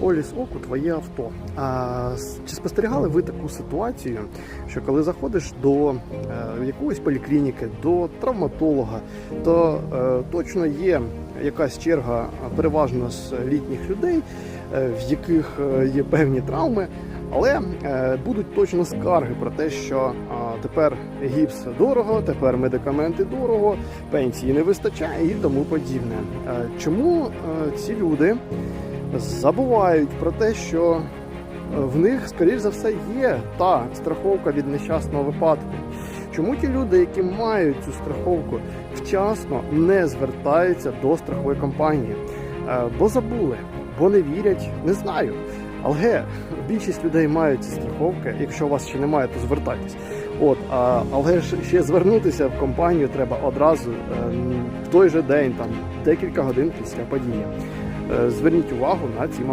Поліс оку твоє авто. А чи спостерігали ви таку ситуацію, що коли заходиш до е, якоїсь поліклініки, до травматолога, то е, точно є якась черга переважно з літніх людей, е, в яких е, є певні травми, але е, будуть точно скарги про те, що а, тепер гіпс дорого, тепер медикаменти дорого, пенсії не вистачає і тому подібне. Е, Чому е, ці люди забувають про те, що е, в них, скоріш за все, є та страховка від нещасного випадку? Чому ті люди, які мають цю страховку, вчасно не звертаються до страхової компанії? Е, Бо забули, бо не вірять, не знаю. Але більшість людей мають ці страховки. Якщо у вас ще немає, то звертайтесь. От, а, але ж ще звернутися в компанію треба одразу е, в той же день, там декілька годин після події. Е, Зверніть увагу на ці моменти.